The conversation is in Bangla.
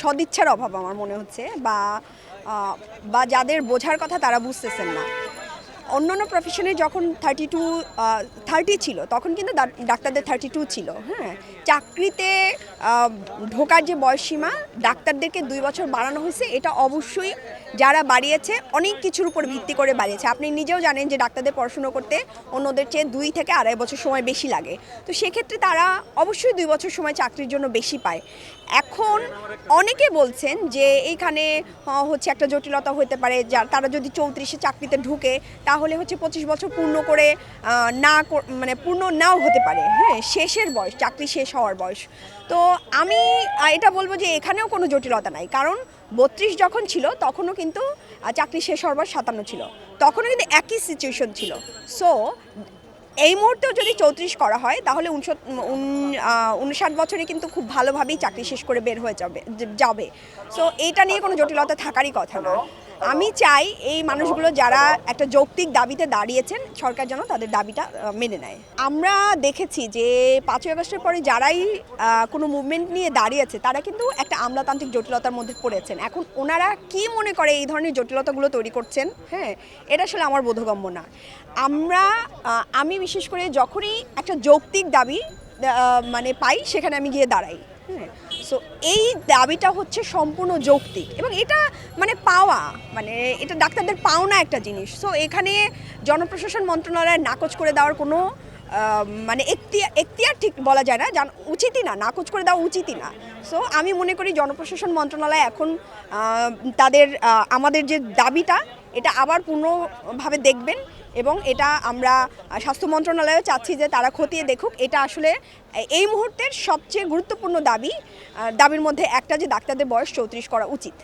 সদিচ্ছার অভাব আমার মনে হচ্ছে বা বা যাদের বোঝার কথা তারা বুঝতেছেন না। অন্যান্য প্রফেশনে যখন থার্টি টু থার্টি ছিল, তখন কিন্তু ডাক্তারদের থার্টি টু ছিল হ্যাঁ? চাকরিতে ঢোকার যে বয়সসীমা, ডাক্তারদেরকে দুই বছর বাড়ানো হয়েছে, এটা অবশ্যই যারা বাড়িয়েছে, অনেক কিছুর উপর ভিত্তি করে বাড়িয়েছে। আপনি নিজেও জানেন যে ডাক্তারদের পড়াশুনো করতে অন্যদের চেয়ে দুই থেকে আড়াই বছর সময় বেশি লাগে। তো সেক্ষেত্রে তারা অবশ্যই দুই বছর সময় চাকরির জন্য বেশি পায়। এখন অনেকে বলছেন যে এইখানে হচ্ছে একটা জটিলতা হতে পারে যা তারা যদি চৌত্রিশে চাকরিতে ঢুকে, তাহলে হচ্ছে পঁচিশ বছর পূর্ণ করে না মানে পূর্ণ নাও হতে পারে। হ্যাঁ শেষের বয়স, চাকরি শেষ হওয়ার বয়স। তো আমি এটা বলব যে এখানেও কোনো জটিলতা নাই। কারণ বত্রিশ যখন ছিল, তখনও কিন্তু চাকরি শেষ হওয়ার সাতান্ন ছিল। তখনও কিন্তু একই সিচুয়েশন ছিল। সো এই মুহূর্তেও যদি চৌত্রিশ করা হয়, তাহলে উনষাট বছরে কিন্তু খুব ভালোভাবেই চাকরি শেষ করে বের হয়ে যাবে যাবে। সো এটা নিয়ে কোনো জটিলতা থাকারই কথা না। আমি চাই এই মানুষগুলো যারা একটা যৌক্তিক দাবিতে দাঁড়িয়েছেন, সরকার যেন তাদের দাবিটা মেনে নেয়। আমরা দেখেছি যে পাঁচই আগস্টের পরে যারাই কোনো মুভমেন্ট নিয়ে দাঁড়িয়েছে, তারা কিন্তু একটা আমলাতান্ত্রিক জটিলতার মধ্যে পড়েছেন। এখন ওনারা কি মনে করে এই ধরনের জটিলতাগুলো তৈরি করছেন? হ্যাঁ এটা আসলে আমার বোধগম্য না। আমরা আমি বিশেষ করে যখনই একটা যৌক্তিক দাবি মানে পাই, সেখানে আমি গিয়ে দাঁড়াই। সো এই দাবিটা হচ্ছে সম্পূর্ণ যৌক্তিক এবং এটা মানে পাওয়া মানে এটা ডাক্তারদের পাওনা একটা জিনিস। সো এখানে জনপ্রশাসন মন্ত্রণালয় নাকচ করে দেওয়ার কোনো মানে এখতিয়ার এখতিয়ার ঠিক বলা যায় না জান উচিতই না, নাকচ করে দেওয়া উচিতই না। সো আমি মনে করি জনপ্রশাসন মন্ত্রণালয় এখন তাদের আমাদের যে দাবিটা এটা আবার পূর্ণভাবে দেখবেন এবং এটা আমরা স্বাস্থ্য মন্ত্রণালয়ও চাচ্ছি যে তারা খতিয়ে দেখুক। এটা আসলে এই মুহূর্তের সবচেয়ে গুরুত্বপূর্ণ দাবি দাবির মধ্যে একটা যে ডাক্তারদের বয়স চৌত্রিশ করা উচিত।